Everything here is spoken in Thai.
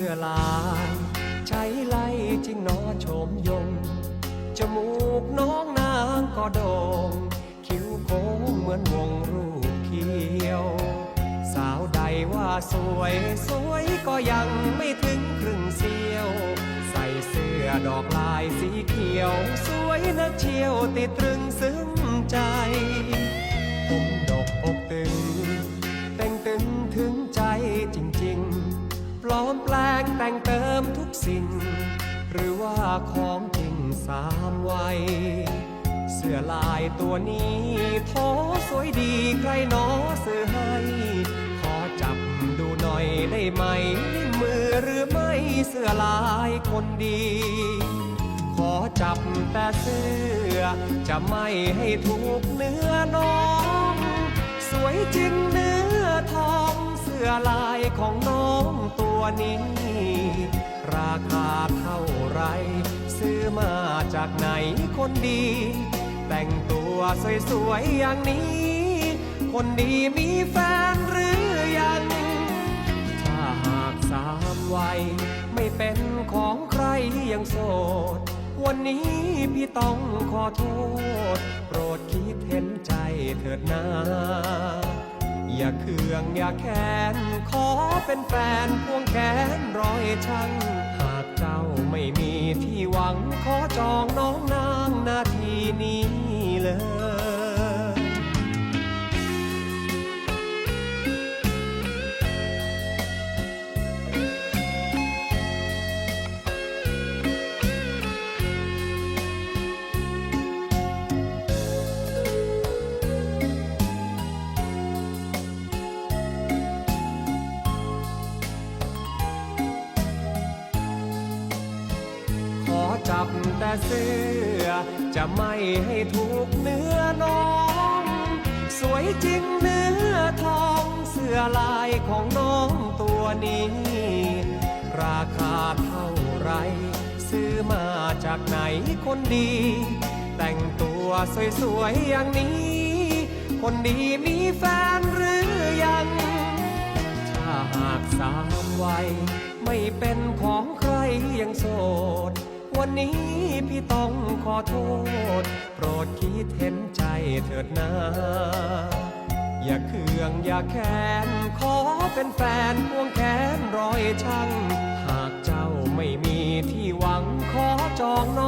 สื้อลายใช้ไล่จริงนอชมยง จมูกน้องนางก็โดง่งคิ้วโค้งเหมือนวงรูปเขียว สาวใดว่าสวยสวยก็ยังไม่ถึงครึ่งเสียว ใส่เสื้อดอกลายสีเขียว สวยนักเชียวติดตรึงซึ้งใจ อมแปลงแต่งเติมทุกสิ่ง หรือว่าของจริงสามวัย เสื้อลายตัวนี้โทสวยดีใครหนอซื้อให้ ขอจับดูหน่อยได้ไหมมือหรือไม่เสื้อลายคนดี ขอจับแต่เสื้อ จะไม่ให้ถูกเนื้อน้อง สวยจริงเนื้อทองเสื้อลายของ นี้ ราคาเท่าไร ซื้อมาจากไหนคนดี แต่งตัวสวยๆอย่างนี้ คนดีมีแฟนหรือยัง ถ้าหากสามวัย ไม่เป็นของใครยังโสด วันนี้พี่ต้องขอโทษ โปรดคิดเห็นใจเถิดนา อย่าเคืองอย่าแค้นขอเป็นแฟนพวงแขนร้อยช่างหากเจ้าไม่มีที่หวังขอจองน้อง จับแต่เสื้อ จะไม่ให้ถูกเนื้อน้อง สวยจริงเนื้อทองเสื้อลายของน้องตัวนี้ ราคาเท่าไร ซื้อมาจากไหนคนดี แต่งตัวสวยๆอย่างนี้ คนดีมีแฟนหรือยัง ถ้าหากสามวัยไม่เป็นของใครยังโสด วันนี้พี่ต้องขอโทษ โปรดคิดเห็นใจเถิดนาอย่าเคืองอย่าแค้น ขอเป็นแฟนพวงแขนร้อยช่าง หากเจ้าไม่มีที่หวังขอจองน้อง